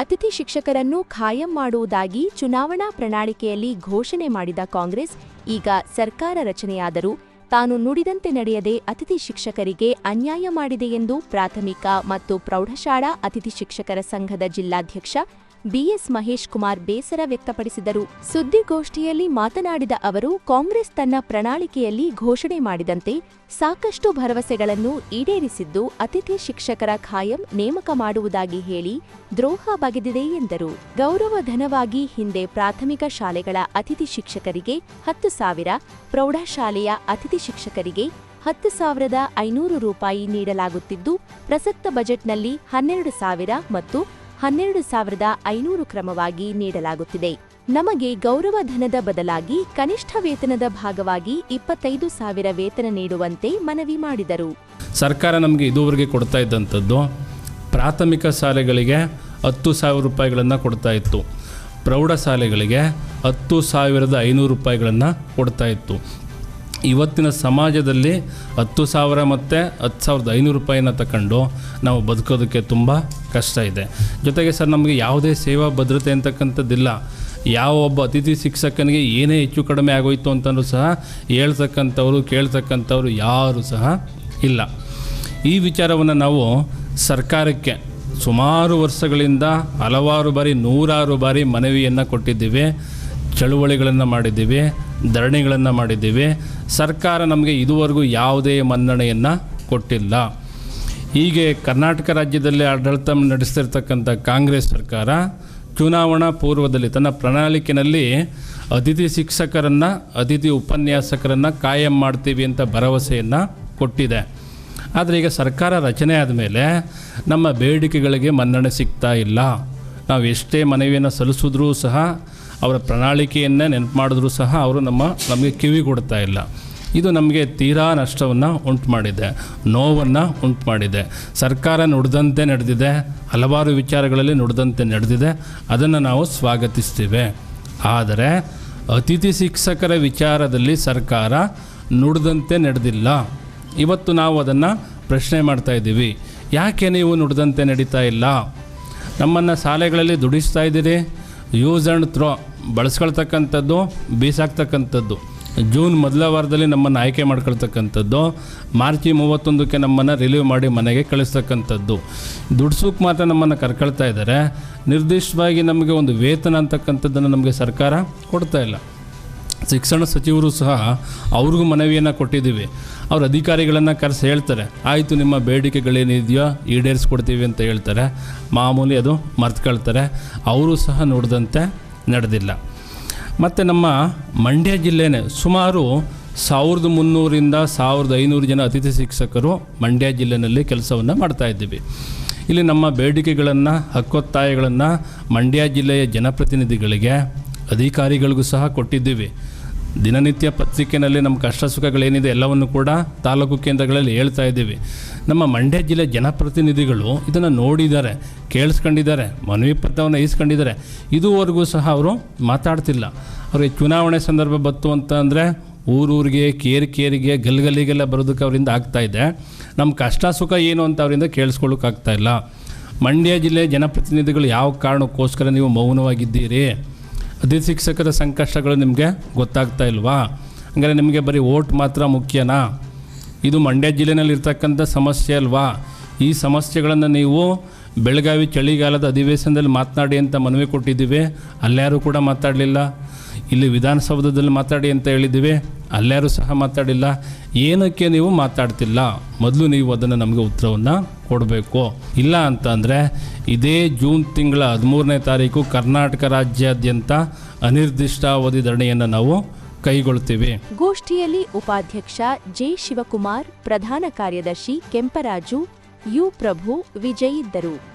ಅತಿಥಿ ಶಿಕ್ಷಕರನ್ನು ಖಾಯಂ ಮಾಡುವುದಾಗಿ ಚುನಾವಣಾ ಪ್ರಣಾಳಿಕೆಯಲ್ಲಿ ಘೋಷಣೆ ಮಾಡಿದ ಕಾಂಗ್ರೆಸ್, ಈಗ ಸರ್ಕಾರ ರಚನೆಯಾದರೂ ತಾನು ನುಡಿದಂತೆ ನಡೆಯದೆ ಅತಿಥಿ ಶಿಕ್ಷಕರಿಗೆ ಅನ್ಯಾಯ ಮಾಡಿದೆ ಎಂದು ಪ್ರಾಥಮಿಕ ಮತ್ತು ಪ್ರೌಢಶಾಲಾ ಅತಿಥಿ ಶಿಕ್ಷಕರ ಸಂಘದ ಜಿಲ್ಲಾಧ್ಯಕ್ಷ ಬಿಎಸ್ ಮಹೇಶ್ ಕುಮಾರ್ ಬೇಸರ ವ್ಯಕ್ತಪಡಿಸಿದರು. ಸುದ್ದಿಗೋಷ್ಠಿಯಲ್ಲಿ ಮಾತನಾಡಿದ ಅವರು, ಕಾಂಗ್ರೆಸ್ ತನ್ನ ಪ್ರಣಾಳಿಕೆಯಲ್ಲಿ ಘೋಷಣೆ ಮಾಡಿದಂತೆ ಸಾಕಷ್ಟು ಭರವಸೆಗಳನ್ನು ಈಡೇರಿಸಿದ್ದು ಅತಿಥಿ ಶಿಕ್ಷಕರ ಖಾಯಂ ನೇಮಕ ಮಾಡುವುದಾಗಿ ಹೇಳಿ ದ್ರೋಹ ಬಗೆದಿದೆ ಎಂದರು. ಗೌರವಧನವಾಗಿ ಹಿಂದೆ ಪ್ರಾಥಮಿಕ ಶಾಲೆಗಳ ಅತಿಥಿ ಶಿಕ್ಷಕರಿಗೆ ಹತ್ತು ಸಾವಿರ, ಪ್ರೌಢಶಾಲೆಯ ಅತಿಥಿ ಶಿಕ್ಷಕರಿಗೆ ಹತ್ತು ಸಾವಿರದ ಐನೂರು ರೂಪಾಯಿ ನೀಡಲಾಗುತ್ತಿದ್ದು, ಪ್ರಸಕ್ತ ಬಜೆಟ್ನಲ್ಲಿ ಹನ್ನೆರಡು ಸಾವಿರ ಮತ್ತು ಹನ್ನೆರಡು ಸಾವಿರದ ಐನೂರು ಕ್ರಮವಾಗಿ ನೀಡಲಾಗುತ್ತಿದೆ. ನಮಗೆ ಗೌರವಧನದ ಬದಲಾಗಿ ಕನಿಷ್ಠ ವೇತನದ ಭಾಗವಾಗಿ ಇಪ್ಪತ್ತೈದು ಸಾವಿರ ವೇತನ ನೀಡುವಂತೆ ಮನವಿ ಮಾಡಿದರು. ಸರ್ಕಾರ ನಮಗೆ ಇದುವರೆಗೆ ಕೊಡ್ತಾ ಇದ್ದಂಥದ್ದು ಪ್ರಾಥಮಿಕ ಶಾಲೆಗಳಿಗೆ ಹತ್ತು ಸಾವಿರ ರೂಪಾಯಿಗಳನ್ನು ಕೊಡ್ತಾ ಇತ್ತು. ಪ್ರೌಢಶಾಲೆಗಳಿಗೆ ಹತ್ತು ಸಾವಿರದ ಐನೂರು ರೂಪಾಯಿಗಳನ್ನು ಕೊಡ್ತಾ ಇತ್ತು. ಇವತ್ತಿನ ಸಮಾಜದಲ್ಲಿ ಹತ್ತು ಸಾವಿರ ಮತ್ತು ಹತ್ತು ಸಾವಿರದ ಐನೂರು ರೂಪಾಯಿನ ತಗೊಂಡು ನಾವು ಬದುಕೋದಕ್ಕೆ ತುಂಬ ಕಷ್ಟ ಇದೆ. ಜೊತೆಗೆ ಸರ್, ನಮಗೆ ಯಾವುದೇ ಸೇವಾ ಭದ್ರತೆ ಅಂತಕ್ಕಂಥದ್ದಿಲ್ಲ. ಯಾವ ಒಬ್ಬ ಅತಿಥಿ ಶಿಕ್ಷಕನಿಗೆ ಏನೇ ಹೆಚ್ಚು ಕಡಿಮೆ ಆಗೋಯ್ತು ಅಂತಲೂ ಸಹ, ಹೇಳ್ತಕ್ಕಂಥವ್ರು, ಕೇಳ್ತಕ್ಕಂಥವ್ರು ಯಾರು ಸಹ ಇಲ್ಲ. ಈ ವಿಚಾರವನ್ನು ನಾವು ಸರ್ಕಾರಕ್ಕೆ ಸುಮಾರು ವರ್ಷಗಳಿಂದ ಹಲವಾರು ಬಾರಿ, ನೂರಾರು ಬಾರಿ ಮನವಿಯನ್ನು ಕೊಟ್ಟಿದ್ದೀವಿ. ಚಳುವಳಿಗಳನ್ನು ಮಾಡಿದ್ದೀವಿ. ಧರಣಿಗಳನ್ನು ಮಾಡಿದ್ದೀವಿ. ಸರ್ಕಾರ ನಮಗೆ ಇದುವರೆಗೂ ಯಾವುದೇ ಮನ್ನಣೆಯನ್ನು ಕೊಟ್ಟಿಲ್ಲ. ಹೀಗೆ ಕರ್ನಾಟಕ ರಾಜ್ಯದಲ್ಲಿ ಆಡಳಿತ ನಡೆಸ್ತಿರ್ತಕ್ಕಂಥ ಕಾಂಗ್ರೆಸ್ ಸರ್ಕಾರ ಚುನಾವಣಾ ಪೂರ್ವದಲ್ಲಿ ತನ್ನ ಪ್ರಣಾಳಿಕೆಯಲ್ಲಿ ಅತಿಥಿ ಶಿಕ್ಷಕರನ್ನು, ಅತಿಥಿ ಉಪನ್ಯಾಸಕರನ್ನು ಕಾಯಂ ಮಾಡ್ತೀವಿ ಅಂತ ಭರವಸೆಯನ್ನು ಕೊಟ್ಟಿದೆ. ಆದರೆ ಈಗ ಸರ್ಕಾರ ರಚನೆ ಆದಮೇಲೆ ನಮ್ಮ ಬೇಡಿಕೆಗಳಿಗೆ ಮನ್ನಣೆ ಸಿಗ್ತಾ ಇಲ್ಲ. ನಾವು ಎಷ್ಟೇ ಮನವಿಯನ್ನು ಸಲ್ಲಿಸಿದ್ರೂ ಸಹ, ಅವರ ಪ್ರಣಾಳಿಕೆಯನ್ನೇ ನೆನಪು ಮಾಡಿದ್ರೂ ಸಹ, ಅವರು ನಮ್ಮ, ನಮಗೆ ಕಿವಿ ಕೊಡ್ತಾ ಇಲ್ಲ. ಇದು ನಮಗೆ ತೀರಾ ನಷ್ಟವನ್ನು ಉಂಟು ಮಾಡಿದೆ ನೋವನ್ನು ಉಂಟು ಮಾಡಿದೆ ಸರ್ಕಾರ ನುಡಿದಂತೆ ನಡೆದಿದೆ, ಹಲವಾರು ವಿಚಾರಗಳಲ್ಲಿ ನುಡಿದಂತೆ ನಡೆದಿದೆ, ಅದನ್ನು ನಾವು ಸ್ವಾಗತಿಸ್ತೀವಿ. ಆದರೆ ಅತಿಥಿ ಶಿಕ್ಷಕರ ವಿಚಾರದಲ್ಲಿ ಸರ್ಕಾರ ನುಡಿದಂತೆ ನಡೆದಿಲ್ಲ. ಇವತ್ತು ನಾವು ಅದನ್ನು ಪ್ರಶ್ನೆ ಮಾಡ್ತಾ ಇದ್ದೀವಿ. ಯಾಕೆ ನೀವು ನುಡಿದಂತೆ ನಡೀತಾ ಇಲ್ಲ? ನಮ್ಮನ್ನು ಶಾಲೆಗಳಲ್ಲಿ ದುಡಿಸ್ತಾ ಇದ್ದೀರಿ? ಯೂಸ್ ಆ್ಯಂಡ್ ಥ್ರೋ ಬಳಸ್ಕೊಳ್ತಕ್ಕಂಥದ್ದು, ಬೀಸಾಕ್ತಕ್ಕಂಥದ್ದು. ಜೂನ್ ಮೊದಲ ವಾರದಲ್ಲಿ ನಮ್ಮನ್ನು ಆಯ್ಕೆ ಮಾಡ್ಕೊಳ್ತಕ್ಕಂಥದ್ದು, ಮಾರ್ಚಿ ಮೂವತ್ತೊಂದಕ್ಕೆ ನಮ್ಮನ್ನು ರಿಲೀವ್ ಮಾಡಿ ಮನೆಗೆ ಕಳಿಸ್ತಕ್ಕಂಥದ್ದು. ದುಡ್ಸೋಕೆ ಮಾತ್ರ ನಮ್ಮನ್ನು ಕರ್ಕೊಳ್ತಾ ಇದ್ದಾರೆ ನಿರ್ದಿಷ್ಟವಾಗಿ ನಮಗೆ ಒಂದು ವೇತನ ಅಂತಕ್ಕಂಥದ್ದನ್ನು ನಮಗೆ ಸರ್ಕಾರ ಕೊಡ್ತಾ ಇಲ್ಲ. ಶಿಕ್ಷಣ ಸಚಿವರು ಸಹ ಅವ್ರಿಗೂ ಮನವಿಯನ್ನು ಕೊಟ್ಟಿದ್ದೀವಿ. ಅವ್ರ ಅಧಿಕಾರಿಗಳನ್ನು ಕರೆಸಿ ಹೇಳ್ತಾರೆ, ಆಯಿತು ನಿಮ್ಮ ಬೇಡಿಕೆಗಳೇನಿದೆಯೋ ಈಡೇರಿಸ್ಕೊಡ್ತೀವಿ ಅಂತ ಹೇಳ್ತಾರೆ. ಮಾಮೂಲಿ ಅದು ಮರ್ತ್ಕೊಳ್ತಾರೆ. ಅವರು ಸಹ ನೋಡಿದಂತೆ ನಡೆದಿಲ್ಲ. ಮತ್ತು ನಮ್ಮ ಮಂಡ್ಯ ಜಿಲ್ಲೆನೇ ಸುಮಾರು ಸಾವಿರದ ಮುನ್ನೂರಿಂದ ಸಾವಿರದ ಐನೂರು ಜನ ಅತಿಥಿ ಶಿಕ್ಷಕರು ಮಂಡ್ಯ ಜಿಲ್ಲೆಯಲ್ಲಿ ಕೆಲಸವನ್ನು ಮಾಡ್ತಾಯಿದ್ದೀವಿ ಇಲ್ಲಿ ನಮ್ಮ ಬೇಡಿಕೆಗಳನ್ನು, ಹಕ್ಕೊತ್ತಾಯಗಳನ್ನು ಮಂಡ್ಯ ಜಿಲ್ಲೆಯ ಜನಪ್ರತಿನಿಧಿಗಳಿಗೆ, ಅಧಿಕಾರಿಗಳಿಗೂ ಸಹ ಕೊಟ್ಟಿದ್ದೀವಿ. ದಿನನಿತ್ಯ ಪತ್ರಿಕೆಯಲ್ಲಿ ನಮ್ಮ ಕಷ್ಟ ಸುಖಗಳೇನಿದೆ ಎಲ್ಲವನ್ನು ಕೂಡ ತಾಲೂಕು ಕೇಂದ್ರಗಳಲ್ಲಿ ಹೇಳ್ತಾ ಇದ್ದೀವಿ. ನಮ್ಮ ಮಂಡ್ಯ ಜಿಲ್ಲೆ ಜನಪ್ರತಿನಿಧಿಗಳು ಇದನ್ನು ನೋಡಿದ್ದಾರೆ, ಕೇಳಿಸ್ಕೊಂಡಿದ್ದಾರೆ, ಮನವಿ ಪತ್ರವನ್ನು ಇಸ್ಕೊಂಡಿದ್ದಾರೆ ಇದುವರೆಗೂ ಸಹ ಅವರು ಮಾತಾಡ್ತಿಲ್ಲ. ಅವರಿಗೆ ಚುನಾವಣೆ ಸಂದರ್ಭ ಬತ್ತು ಅಂತ ಅಂದರೆ ಊರೂರಿಗೆ, ಕೇರಿ ಕೇರಿಗೆ, ಗಲ್ಗಲಿಗೆಲ್ಲ ಬರೋದಕ್ಕೆ ಅವರಿಂದ ಆಗ್ತಾ ಇದೆ. ನಮ್ಮ ಕಷ್ಟ ಸುಖ ಏನು ಅಂತ ಅವರಿಂದ ಕೇಳಿಸ್ಕೊಳ್ಳೋಕ್ಕಾಗ್ತಾ ಇಲ್ಲ. ಮಂಡ್ಯ ಜಿಲ್ಲೆ ಜನಪ್ರತಿನಿಧಿಗಳು ಯಾವ ಕಾರಣಕ್ಕೋಸ್ಕರ ನೀವು ಮೌನವಾಗಿದ್ದೀರಿ? ಅತಿಥಿ ಶಿಕ್ಷಕರ ಸಂಕಷ್ಟಗಳು ನಿಮಗೆ ಗೊತ್ತಾಗ್ತಾ ಇಲ್ವಾ? ಹಂಗಾರೆ ನಿಮಗೆ ಬರೀ ಓಟ್ ಮಾತ್ರ ಮುಖ್ಯನಾ? ಇದು ಮಂಡ್ಯ ಜಿಲ್ಲೆನಲ್ಲಿ ಇರ್ತಕ್ಕಂಥ ಸಮಸ್ಯೆ ಅಲ್ವಾ? ಈ ಸಮಸ್ಯೆಗಳನ್ನು ನೀವು ಬೆಳಗಾವಿ ಚಳಿಗಾಲದ ಅಧಿವೇಶನದಲ್ಲಿ ಮಾತನಾಡಿ ಅಂತ ಮನವಿ ಕೊಟ್ಟಿದ್ದೀವಿ. ಅಲ್ಯಾರೂ ಕೂಡ ಮಾತಾಡಲಿಲ್ಲ. ಇಲ್ಲಿ ವಿಧಾನಸೌಧದಲ್ಲಿ ಮಾತಾಡಿ ಅಂತ ಹೇಳಿದ್ದೀವಿ. ಅಲ್ಲ್ಯಾರು ಸಹ ಮಾತಾಡಿಲ್ಲ. ಏನಕ್ಕೆ ನೀವು ಮಾತಾಡ್ತಿಲ್ಲ? ಮೊದಲು ನೀವು ಅದನ್ನು ನಮಗೆ ಉತ್ತರವನ್ನು ಕೊಡಬೇಕು. ಇಲ್ಲ ಅಂತಂದರೆ ಇದೇ ಜೂನ್ ತಿಂಗಳ ಹದಿಮೂರನೇ ತಾರೀಕು ಕರ್ನಾಟಕ ರಾಜ್ಯಾದ್ಯಂತ ಅನಿರ್ದಿಷ್ಟಾವಧಿ ಧರಣಿಯನ್ನು ನಾವು ಕೈಗೊಳ್ತೀವಿ. ಗೋಷ್ಠಿಯಲ್ಲಿ ಉಪಾಧ್ಯಕ್ಷ ಜೆ ಶಿವಕುಮಾರ್, ಪ್ರಧಾನ ಕಾರ್ಯದರ್ಶಿ ಕೆಂಪರಾಜು, ಯು ಪ್ರಭು, ವಿಜಯ್ ಇದ್ದರು.